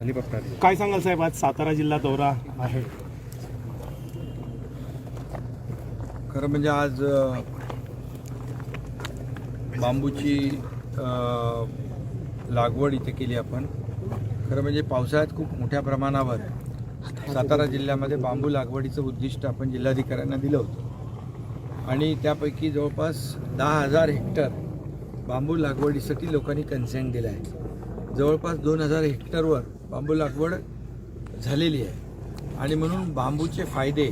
काय सांगाल साहेब आज सातारा जिल्हा दौरा आहे. खरं म्हणजे आज बांबूची लागवड इथे केली आपण. खरं म्हणजे पावसाळ्यात खूप मोठ्या प्रमाणावर सातारा जिल्ह्यामध्ये बांबू लागवडीचं उद्दिष्ट आपण जिल्हाधिकाऱ्यांना दिलं होतं. आणि त्यापैकी जवळपास दहा हजार हेक्टर बांबू लागवडीसाठी लोकांनी कन्सेंट दिला आहे जवळपास दोन हजार हेक्टरवर बांबू लागवड झालेली आहे. आणि म्हणून बांबूचे फायदे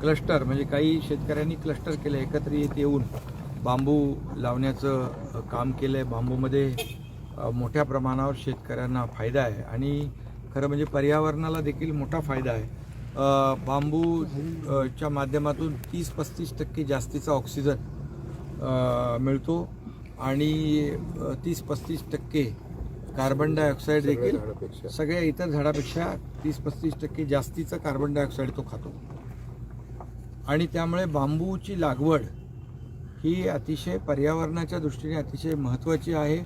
क्लस्टर म्हणजे काही शेतकऱ्यांनी क्लस्टर केलं एकत्र येत येऊन बांबू लावण्याचं काम केलं आहे बांबूमध्ये मोठ्या प्रमाणावर शेतकऱ्यांना फायदा आहे. आणि खरं म्हणजे पर्यावरणाला देखील मोठा फायदा आहे. बांबूच्या बांबू च्या माध्यमातून तीस पस्तीस टक्के जास्तीचा ऑक्सिजन मिळतो. आणि तीस पस्तीस टक्के कार्बन डायऑक्साईड देखील सगळ्या इतर झाडापेक्षा तीस पस्तीस टक्के जास्तीचं कार्बन डायऑक्साईड तो खातो. आणि त्यामुळे बांबूची लागवड ही अतिशय पर्यावरणाच्या दृष्टीने अतिशय महत्त्वाची आहे.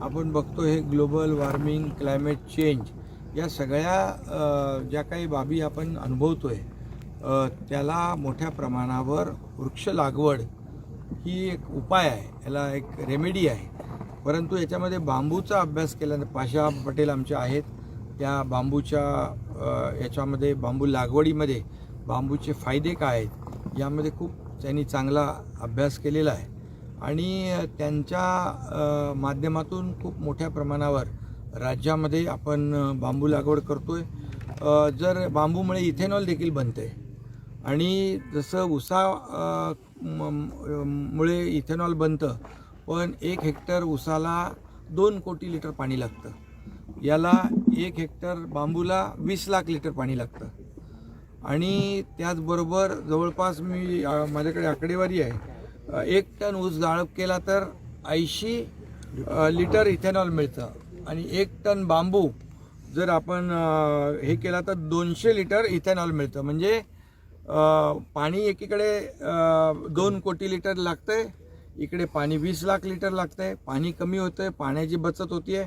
आपण बघतो हे ग्लोबल वॉर्मिंग क्लायमेट चेंज या सगळ्या ज्या काही बाबी आपण अनुभवतोय अ, त्याला मोठ्या प्रमाणावर वृक्ष लागवड ही एक उपाय आहे. याला एक रेमेडी आहे. परंतु याच्यामध्ये बांबूचा अभ्यास केल्याने पाशा पटेल आमच्या आहेत. त्या बांबूच्या याच्यामध्ये बांबू लागवडीमध्ये बांबूचे फायदे काय आहेत यामध्ये खूप त्यांनी चांगला अभ्यास केलेला आहे. आणि त्यांच्या माध्यमातून खूप मोठ्या प्रमाणावर राज्यामध्ये आपण बांबू लागवड करतो आहे जर बांबूमुळे इथेनॉल देखील बनते आणि जसं उसा मुळे इथेनॉल बनतं पण एक हेक्टर ऊसाला दोन कोटी लिटर पाणी लागतं. याला एक हेक्टर बांबूला वीस लाख लिटर पाणी लागतं. आणि त्याचबरोबर जवळपास मी माझ्याकडे आकडेवारी आहे. एक टन ऊस गाळप केला तर ऐंशी लिटर इथेनॉल मिळतं. आणि एक टन बांबू जर आपण हे केला तर दोनशे लिटर इथेनॉल मिळतं. म्हणजे पाणी एकीकडे दोन कोटी लिटर लागतं आहे इकडे पाणी वीस लाख लिटर लागतंय पाणी कमी होतंय पाण्याची बचत होतीये.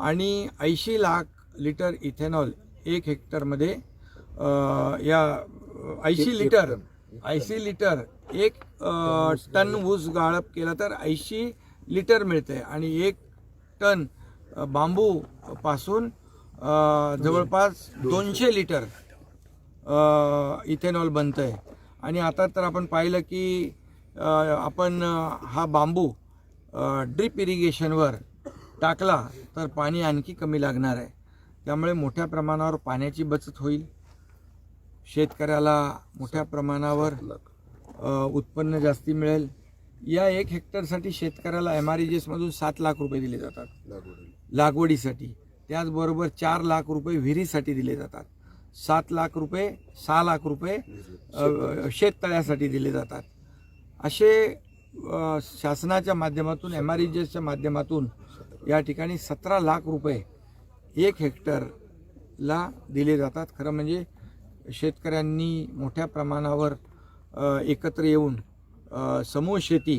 आणि ऐंशी लाख लिटर इथेनॉल एक हेक्टरमध्ये या ऐंशी लिटर ऐंशी लिटर एक टन ऊस गाळप. केला तर ऐंशी लिटर मिळते आणि एक टन बांबू पासून जवळपास दोनशे. लिटर इथेनॉल बनतं आहे आणि आता तर आपण पाहिलं की आपण हा बांबू ड्रिप इरिगेशनवर टाकला तर पाणी आणखी कमी लागणार आहे. त्यामुळे मोठ्या प्रमाणावर पाण्याची बचत होईल. शेतकऱ्याला मोठ्या प्रमाणावर उत्पन्न जास्ती मिळेल. या एक हेक्टरसाठी शेतकऱ्याला एम आर मधून सात लाख रुपये दिले जातात. लागवडीसाठी. त्याचबरोबर चार लाख रुपये विहिरीसाठी दिले जातात. सात लाख रुपये सहा लाख रुपये शेततळ्यासाठी दिले जातात. असे शासनाच्या माध्यमातून एम आर माध्यमातून या ठिकाणी सतरा लाख रुपये एक हेक्टरला दिले जातात. खरं म्हणजे शेतकऱ्यांनी मोठ्या प्रमाणावर एकत्र येऊन समूह शेती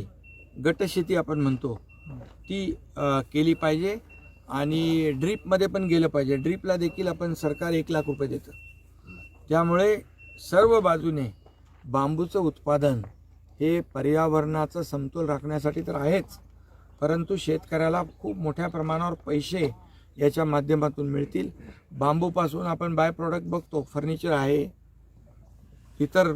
गटशेती आपण म्हणतो ती केली पाहिजे आणि ड्रीपमध्ये पण गेलं पाहिजे. ड्रीपला देखील आपण सरकार एक लाख रुपये देतं. त्यामुळे सर्व बाजूने बांबूचं उत्पादन हे पर्यावरणाचं समतोल राखण्यासाठी तर आहेच. परंतु शेतकऱ्याला खूप मोठ्या प्रमाणावर पैसे याच्या माध्यमातून मिळतील. बांबूपासून आपण बाय प्रॉडक्ट बघतो. फर्निचर आहे इतर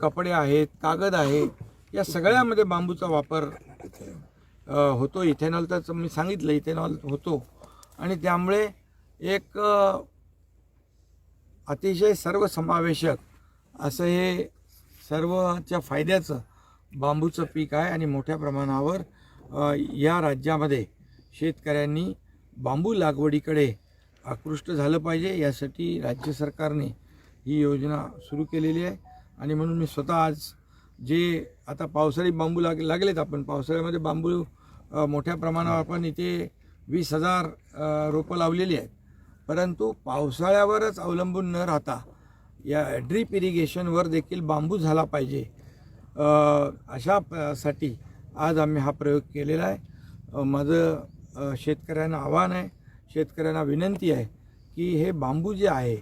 कपडे आहेत कागद आहे या सगळ्यामध्ये बांबूचा वापर होतो. इथेनॉल तर मी सांगितलं इथेनॉल होतो. आणि त्यामुळे एक अतिशय सर्वसमावेशक असं हे सर्वच्या फायद्याचं बांबूचं पीक आहे आणि मोठ्या प्रमाणावर या राज्यामध्ये शेतकऱ्यांनी बांबू लागवडीकडे आकृष्ट झालं पाहिजे. यासाठी राज्य सरकारने ही योजना सुरू केलेली आहे. आणि म्हणून मी स्वतः आज जे आता पावसाळी बांबू लाग लागलेत आपण पावसाळ्यामध्ये बांबू मोठ्या प्रमाणावर आपण इथे वीस हजार रोपं लावलेली आहेत. परंतु पावसाळ्यावरच अवलंबून न राहता या ड्रीप इरिगेशनवर देखील बांबू झाला पाहिजे. अशा प- साठी आज आम्ही हा प्रयोग केलेला आहे. माझं शेतकऱ्यांना आव्हान आहे शेतकऱ्यांना विनंती आहे की हे बांबू जे आहे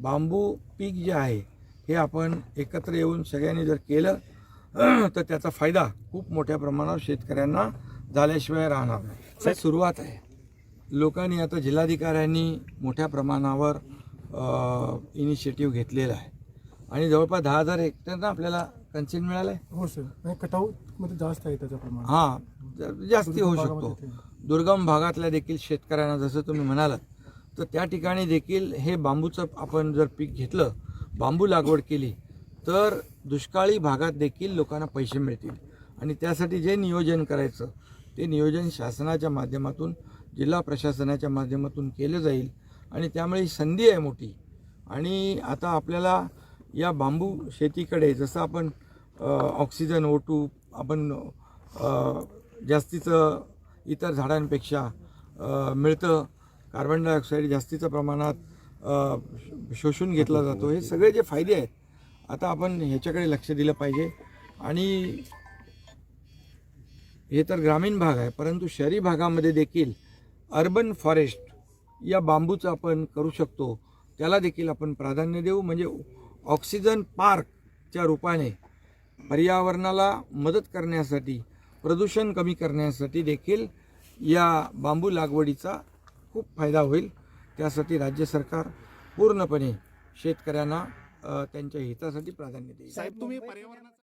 बांबू पीक जे आहे हे आपण एकत्र येऊन सगळ्यांनी जर केलं तर त्याचा फायदा खूप मोठ्या प्रमाणावर शेतकऱ्यांना झाल्याशिवाय राहणार नाही. सुरुवात आहे. लोकांनी आता जिल्हाधिकाऱ्यांनी मोठ्या प्रमाणावर इनिशिएटिव्ह घेतलेला आहे. आणि जवळपास दहा हजार हेक्टरनं आपल्याला कन्सेंट मिळालं आहे हो सर. आणि कटाऊटमध्ये जास्त आहे त्याचं प्रमाण हां जास्ती होऊ शकतो. दुर्गम भागातल्या देखील शेतकऱ्यांना जसं तुम्ही म्हणालात तर त्या ठिकाणी देखील हे बांबूचं आपण जर पीक घेतलं बांबू लागवड केली तर दुष्काळी भागात देखील लोकांना पैसे मिळतील. आणि त्यासाठी जे नियोजन करायचं ते नियोजन शासनाच्या माध्यमातून जिल्हा प्रशासनाच्या माध्यमातून केलं जाईल. आणि त्यामुळे ही संधी आहे मोठी. आणि आता आपल्याला या बांबू शेतीकडे जसं आपण ऑक्सिजन ओटू आपण जास्तीचं इतर झाडांपेक्षा मिळतं. कार्बन डायऑक्साईड जास्तीच्या प्रमाणात शोषून घेतला जातो. हे सगळे जे फायदे आहेत आता आपण ह्याच्याकडे लक्ष दिलं पाहिजे. आणि हे तर ग्रामीण भाग आहे परंतु शहरी भागामध्ये देखील अर्बन फॉरेस्ट या बांबूचं आपण करू शकतो. त्याला देखील आपण प्राधान्य देऊ. म्हणजे ऑक्सिजन पार्कच्या रूपाने पर्यावरणाला मदत करण्यासाठी प्रदूषण कमी करण्यासाठी देखील या बांबू लागवडीचा खूप फायदा होईल. त्यासाठी राज्य सरकार पूर्णपणे शेतकऱ्यांना त्यांच्या हितासाठी प्राधान्य देईल. साहेब तुम्ही पर्यावरणाचा